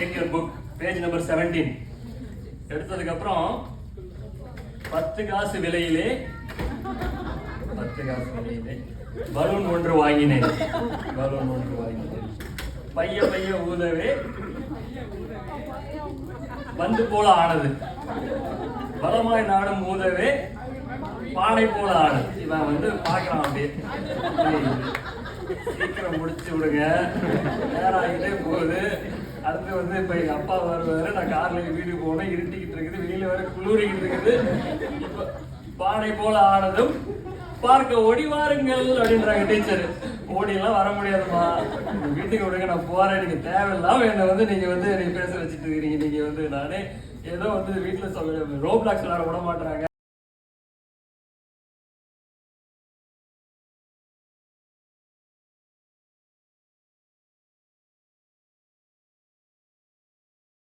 Take your book page number seventeen எடுத்ததுக்கப்புறம் பத்து காசு விலையிலே பத்து காசு விலையிலே பலூன் ஒன்று வாங்கினேன். பலூன் ஒன்று வாங்கினேன். பைய பைய ஊதவே பந்து போல ஆனது. பலமாய் நாடும் ஊதவே பானை போல ஆனது. இவன் வந்து பார்க்கலாம் அப்படியே. சீக்கிரம் முடிச்சு விடுங்க. நேரம் ஆகிட்டே போகுது. அடுத்து வந்து இப்ப எங்க அப்பா வருவாரு நான் கார்ல வீட்டுக்கு போனேன் இருட்டிக்கிட்டு இருக்குது வெளியில வேற குளிரிக்கிட்டு இருக்குது. இப்போ பானை போல ஆனதும் பார்க்க ஓடி வாருங்கள் அப்படின்றாங்க டீச்சர். ஓடி எல்லாம் வர முடியாதுமா. வீட்டுக்கு விடுங்க நான் போறேன். நீங்க தேவையில்லாம என்னை வந்து நீங்க வந்து என்னை பேச வச்சுட்டு இருக்கீங்க நீங்க வந்து நானே ஏதோ வந்து வீட்டுல சொல்ல ரோப்ளாக்ஸ் விளாட விட மாட்டாங்க